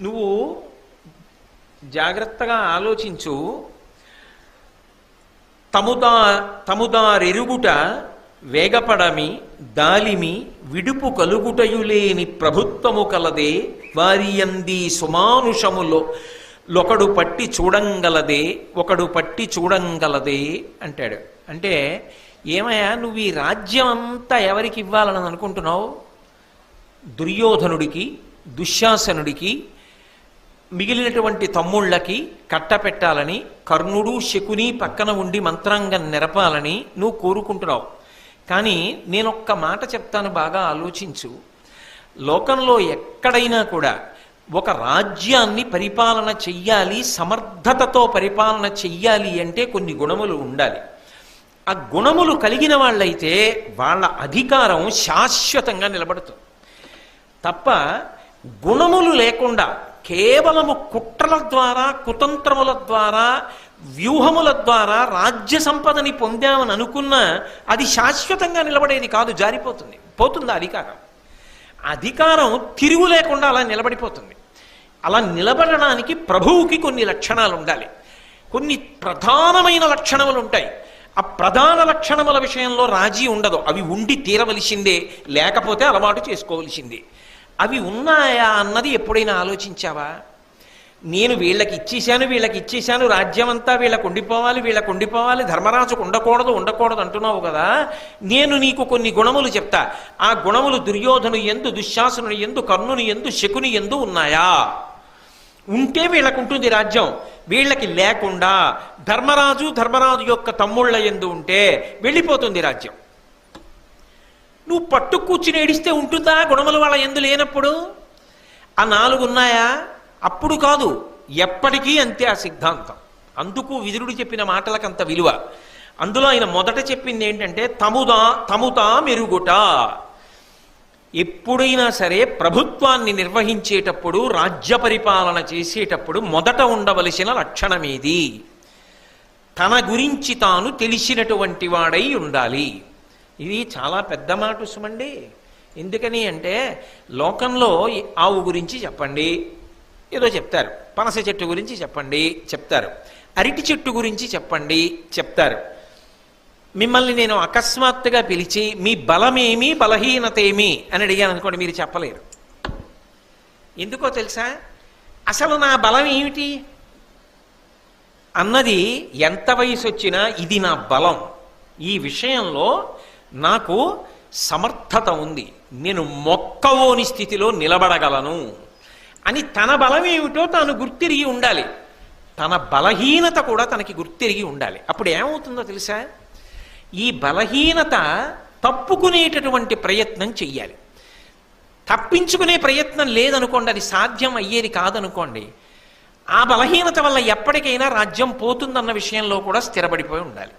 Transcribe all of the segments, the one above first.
నువ్వు జాగ్రత్తగా ఆలోచించు. తముదా తముదారెరుగుట వేగపడమి దాలిమి విడుపు కలుగుటయులేని ప్రభుత్వము కలదే వారి అంది సుమానుషములో లొకడు పట్టి చూడంగలదే ఒకడు పట్టి చూడంగలదే అంటాడు. అంటే ఏమయ్యా నువ్వు ఈ రాజ్యం అంతా ఎవరికి ఇవ్వాలని అనుకుంటున్నావు? దుర్యోధనుడికి దుశ్శాసనుడికి మిగిలినటువంటి తమ్ముళ్ళకి కట్టపెట్టాలని కర్ణుడు శకుని పక్కన ఉండి మంత్రాంగం నెరపాలని నువ్వు కోరుకుంటున్నావు. కానీ నేనొక్క మాట చెప్తాను బాగా ఆలోచించు. లోకంలో ఎక్కడైనా కూడా ఒక రాజ్యాన్ని పరిపాలన చెయ్యాలి సమర్థతతో పరిపాలన చెయ్యాలి అంటే కొన్ని గుణములు ఉండాలి. ఆ గుణములు కలిగిన వాళ్ళైతే వాళ్ళ అధికారం శాశ్వతంగా నిలబడుతుంది. తప్ప గుణములు లేకుండా కేవలము కుట్రల ద్వారా కుతంత్రముల ద్వారా వ్యూహముల ద్వారా రాజ్య సంపదని పొందామని అనుకున్నా అది శాశ్వతంగా నిలబడేది కాదు జారిపోతుంది. పోతుంది అధికారం? అధికారం తిరుగు లేకుండా అలా నిలబడిపోతుంది. అలా నిలబడడానికి ప్రభువుకి కొన్ని లక్షణాలు ఉండాలి. కొన్ని ప్రధానమైన లక్షణములు ఉంటాయి. ఆ ప్రధాన లక్షణముల విషయంలో రాజీ ఉండదు. అవి ఉండి తీరవలసిందే లేకపోతే అలవాటు చేసుకోవలసిందే. అవి ఉన్నాయా అన్నది ఎప్పుడైనా ఆలోచించావా? నేను వీళ్ళకి ఇచ్చేశాను వీళ్ళకి ఇచ్చేశాను రాజ్యం అంతా వీళ్ళకు ఉండిపోవాలి వీళ్ళకు ఉండిపోవాలి ధర్మరాజుకు ఉండకూడదు ఉండకూడదు అంటున్నావు కదా? నేను నీకు కొన్ని గుణములు చెప్తా. ఆ గుణములు దుర్యోధను ఎందు దుశ్శాసనుని ఎందు కర్ణుని ఎందు శకుని ఎందు ఉన్నాయా? ఉంటే వీళ్ళకు ఉంటుంది రాజ్యం. వీళ్ళకి లేకుండా ధర్మరాజు ధర్మరాజు యొక్క తమ్ముళ్ళ ఎందు ఉంటే వెళ్ళిపోతుంది రాజ్యం. నువ్వు పట్టు కూర్చుని ఏడిస్తే ఉంటుందా? గుణములు వాళ్ళ ఎందు లేనప్పుడు? ఆ నాలుగు ఉన్నాయా? అప్పుడు కాదు ఎప్పటికీ అంతే ఆ సిద్ధాంతం. అందుకు విదురుడు చెప్పిన మాటలకు అంత విలువ. అందులో ఆయన మొదట చెప్పింది ఏంటంటే తముదా తముతా మెరుగుట. ఎప్పుడైనా సరే ప్రభుత్వాన్ని నిర్వహించేటప్పుడు రాజ్య పరిపాలన చేసేటప్పుడు మొదట ఉండవలసిన లక్షణమేది? తన గురించి తాను తెలిసినటువంటి వాడై ఉండాలి. ఇది చాలా పెద్ద మాట సుమండి. ఎందుకని అంటే లోకంలో ఆవు గురించి చెప్పండి. ఏదో చెప్తారు. పనస చెట్టు గురించి చెప్పండి చెప్తారు. అరటి చెట్టు గురించి చెప్పండి చెప్తారు. మిమ్మల్ని నేను అకస్మాత్తుగా పిలిచి మీ బలమేమి బలహీనత ఏమి అని అడిగాను అనుకోండి మీరు చెప్పలేరు. ఎందుకో తెలుసా? అసలు నా బలం ఏమిటి? అన్నది ఎంత వయసు వచ్చినా ఇది నా బలం. ఈ విషయంలో నాకు సమర్థత ఉంది. నేను మొక్కవోని స్థితిలో నిలబడగలను. అని తన బలం ఏమిటో తాను గుర్తిరిగి ఉండాలి. తన బలహీనత కూడా తనకి గుర్తిరిగి ఉండాలి. అప్పుడు ఏమవుతుందో తెలుసా? ఈ బలహీనత తప్పుకునేటటువంటి ప్రయత్నం చెయ్యాలి. తప్పించుకునే ప్రయత్నం లేదనుకోండి అది సాధ్యం అయ్యేది కాదనుకోండి ఆ బలహీనత వల్ల ఎప్పటికైనా రాజ్యం పోతుందన్న విషయంలో కూడా స్థిరపడిపోయి ఉండాలి.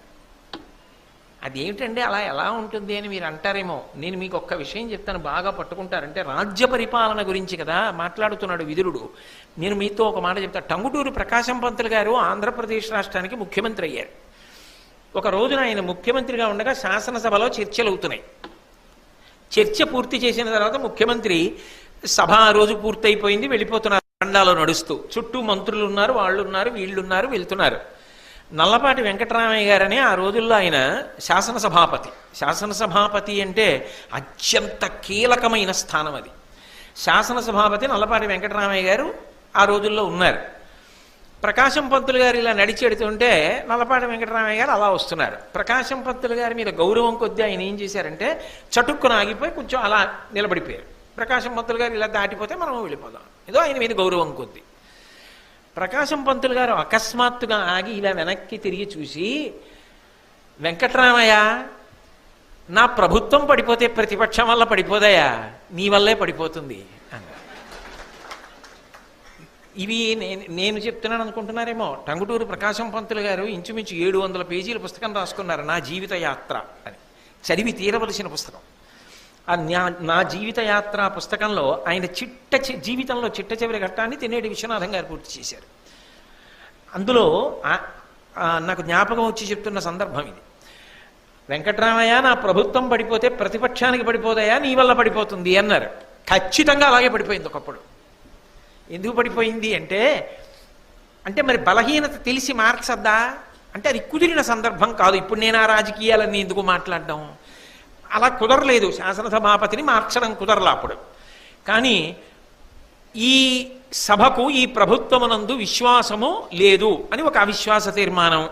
అది ఏమిటండి అలా ఎలా ఉంటుంది అని మీరు అంటారేమో. నేను మీకు ఒక్క విషయం చెప్తాను. బాగా పట్టుకుంటారంటే రాజ్య పరిపాలన గురించి కదా మాట్లాడుతున్నాడు విదురుడు నేను మీతో ఒక మాట చెప్తా. టంగుటూరు ప్రకాశం పంతులు గారు ఆంధ్రప్రదేశ్ రాష్ట్రానికి ముఖ్యమంత్రి అయ్యారు. ఒక రోజున ఆయన ముఖ్యమంత్రిగా ఉండగా శాసనసభలో చర్చలు అవుతున్నాయి. చర్చ పూర్తి చేసిన తర్వాత ముఖ్యమంత్రి సభ ఆ రోజు పూర్తయిపోయింది. వెళ్ళిపోతున్నారు. దండాలో నడుస్తూ. చుట్టూ మంత్రులు ఉన్నారు వాళ్ళు ఉన్నారు వీళ్ళు ఉన్నారు వెళ్తున్నారు. నల్లపాటి వెంకటరామయ్య గారని ఆ రోజుల్లో ఆయన శాసనసభాపతి. శాసనసభాపతి అంటే అత్యంత కీలకమైన స్థానం అది. శాసనసభాపతి నల్లపాటి వెంకటరామయ్య గారు ఆ రోజుల్లో ఉన్నారు. ప్రకాశం పంతులు గారు ఇలా నడిచి ఎడుతుంటే నల్లపాటి వెంకటరామయ్య గారు అలా వస్తున్నారు. ప్రకాశం పంతులు గారి మీద గౌరవం కొద్దీ ఆయన ఏం చేశారంటే చటుక్కున ఆగిపోయి కొంచెం అలా నిలబడిపోయారు. ప్రకాశం పంతులు గారు ఇలా దాటిపోతే మనం వెళ్ళిపోదాం. ఏదో ఆయన మీద గౌరవం కొద్దీ. ప్రకాశం పంతులు గారు అకస్మాత్తుగా ఆగి ఇలా వెనక్కి తిరిగి చూసి వెంకటరామయ్య నా ప్రభుత్వం పడిపోతే ప్రతిపక్షం వల్ల పడిపోదయా నీ వల్లే పడిపోతుంది. అన్నారు. ఇవి నేను నేను చెప్తున్నాను అనుకుంటున్నారేమో టంగుటూరు ప్రకాశం పంతులు గారు ఇంచుమించు ఏడు వందల పేజీల పుస్తకం రాసుకున్నారు నా జీవిత యాత్ర అని. చదివి తీరవలసిన పుస్తకం. ఆ నా జీవిత యాత్ర పుస్తకంలో ఆయన చిట్ట చి- జీవితంలో చిట్ట చివరి ఘట్టాన్ని తినేటి విశ్వనాథం గారు పూర్తి చేశారు. అందులో నాకు జ్ఞాపకం వచ్చి చెప్తున్న సందర్భం ఇది. వెంకట్రామయ్య నా ప్రభుత్వం పడిపోతే ప్రతిపక్షానికి పడిపోతాయా? నీ వల్ల పడిపోతుంది అన్నారు. ఖచ్చితంగా అలాగే పడిపోయింది ఒకప్పుడు. ఎందుకు పడిపోయింది అంటే అంటే మరి బలహీనత తెలిసి మార్చద్దా? అంటే అది కుదిరిన సందర్భం కాదు. ఇప్పుడు నేను ఆ రాజకీయాలన్నీ ఎందుకు మాట్లాడడం? అలా కుదరలేదు. శాసనసభాపతిని మార్చడం కుదరలా అప్పుడు. కానీ ఈ సభకు ఈ ప్రభుత్వమునందు విశ్వాసము లేదు అని ఒక అవిశ్వాస తీర్మానం.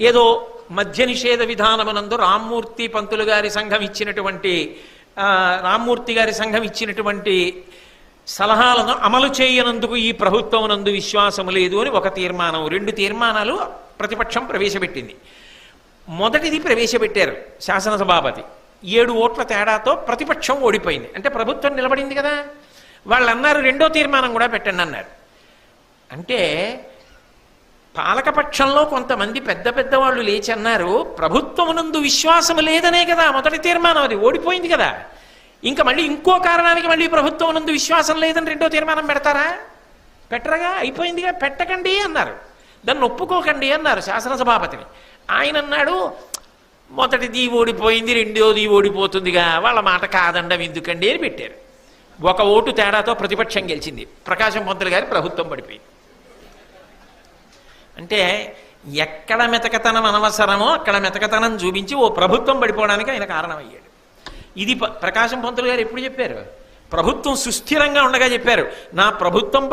ఏదో మద్య నిషేధ విధానమునందు రామ్మూర్తి పంతులు గారి సంఘం ఇచ్చినటువంటి రామ్మూర్తి గారి సంఘం ఇచ్చినటువంటి సలహాలను అమలు చేయనందుకు ఈ ప్రభుత్వమునందు విశ్వాసము లేదు అని ఒక తీర్మానం. రెండు తీర్మానాలు ప్రతిపక్షం ప్రవేశపెట్టింది. మొదటిది ప్రవేశపెట్టారు శాసనసభాపతి. ఏడు ఓట్ల తేడాతో ప్రతిపక్షం ఓడిపోయింది. అంటే ప్రభుత్వం నిలబడింది కదా. వాళ్ళు అన్నారు రెండో తీర్మానం కూడా పెట్టండి అన్నారు. అంటే పాలకపక్షంలో కొంతమంది పెద్ద పెద్ద వాళ్ళు లేచి అన్నారు ప్రభుత్వమునందు విశ్వాసం లేదనే కదా మొదటి తీర్మానం అది. ఓడిపోయింది కదా. ఇంకా మళ్ళీ ఇంకో కారణానికి మళ్ళీ ప్రభుత్వమునందు విశ్వాసం లేదని రెండో తీర్మానం పెడతారా? పెట్టరగా? అయిపోయిందిగా. పెట్టకండి అన్నారు. దాన్ని ఒప్పుకోకండి అన్నారు శాసనసభాపతిని. ఆయన అన్నాడు మొదటిది ఓడిపోయింది రెండోది ఓడిపోతుందిగా. వాళ్ళ మాట కాదండం ఎందుకండి అని పెట్టారు. ఒక ఓటు తేడాతో ప్రతిపక్షం గెలిచింది. ప్రకాశం పంతులు గారి ప్రభుత్వం పడిపోయింది. అంటే ఎక్కడ మెతకతనం అనవసరమో అక్కడ మెతకతనం చూపించి ఓ ప్రభుత్వం పడిపోవడానికి ఆయన కారణమయ్యాడు. ఇది ప్రకాశం పంతులు గారు ఎప్పుడు చెప్పారు? ప్రభుత్వం సుస్థిరంగా ఉండగా చెప్పారు. నా ప్రభుత్వం